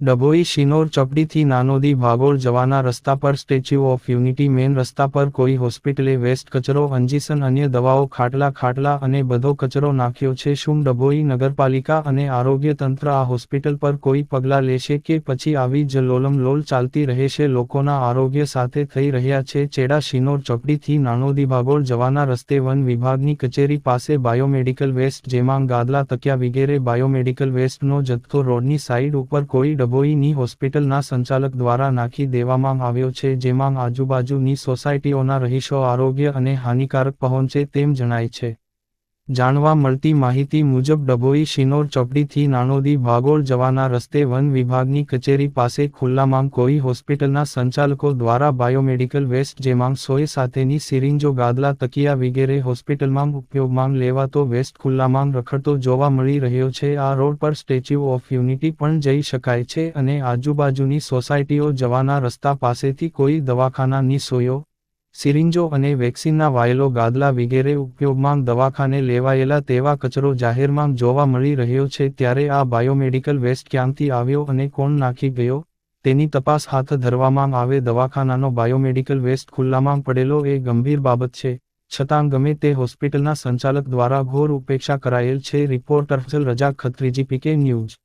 ડભોઈ શિનોર ચોપડીથી નાનોદી ભાગોળ જવાના રસ્તા પર સ્ટેચ્યુ ઓફ યુનિટી મેન રસ્તા પર કોઈ હોસ્પિટલે વેસ્ટ કચરો, અંજીસન, અન્ય દવાઓ ખાટલા ખાટલા અને બધો કચરો નાખ્યો છે. શું ડભોઈ નગરપાલિકા અને આરોગ્ય તંત્ર આ હોસ્પિટલ પર કોઈ પગલાં લેશે કે પછી આવી જ લોલમલોલ ચાલતી રહેશે? લોકોના આરોગ્ય સાથે થઈ રહ્યા છે. ચેડા શિનોર ચોકડીથી નાનોદી ભાગોળ જવાના રસ્તે વન વિભાગની કચેરી પાસે બાયોમેડિકલ વેસ્ટ, જેમાં ગાદલા તકિયા વગેરે બાયોમેડિકલ વેસ્ટનો જથ્થો રોડની સાઇડ ઉપર કોઈ ડભોઈની હોસ્પિટલના સંચાલક દ્વારા નાખી દેવામાં આવ્યો છે, જેમાં આજુબાજુની સોસાયટીઓના રહીશો આરોગ્ય અને હાનિકારક પહોંચે તેમ જણાય છે. જાણવા મળતી માહિતી મુજબ ડભોઈ શિનોર ચોપડીથી નાનોદી ભાગોળ જવાના રસ્તે વન વિભાગની કચેરી પાસે ખુલ્લામાં કોઈ હોસ્પિટલના સંચાલકો દ્વારા બાયોમેડિકલ વેસ્ટ જેમાં સોય સાથેની સિરિંજો, ગાદલા, તકિયા વગેરે હોસ્પિટલમાં ઉપયોગમાં લેવાતો વેસ્ટ ખુલ્લામાં રખડતો જોવા મળી રહ્યો છે. આ રોડ પર સ્ટેચ્યુ ઓફ યુનિટી પણ જઈ શકાય છે અને આજુબાજુની સોસાયટીઓ જવાના રસ્તા પાસેથી કોઈ દવાખાનાની સોયો સિરિંજો અને વેક્સિનના વાયલો ગાદલા વગેરે ઉપયોગમાં દવાખાને લેવાયેલા તેવા કચરો જાહેરમાં જોવા મળી રહ્યો છે ત્યારે આ બાયોમેડિકલ વેસ્ટ ક્યાંથી આવ્યો અને કોણ નાખી ગયો? તેની તપાસ હાથ ધરવામાં આવે દવાખાનાનો બાયોમેડિકલ વેસ્ટ ખુલ્લામાં પડેલો એ ગંભીર બાબત છે. છતાં ગમે તે હોસ્પિટલના સંચાલક દ્વારા ઘોર ઉપેક્ષા કરાયેલ છે, રિપોર્ટર રજા ખત્રીજી, પીકે ન્યૂઝ.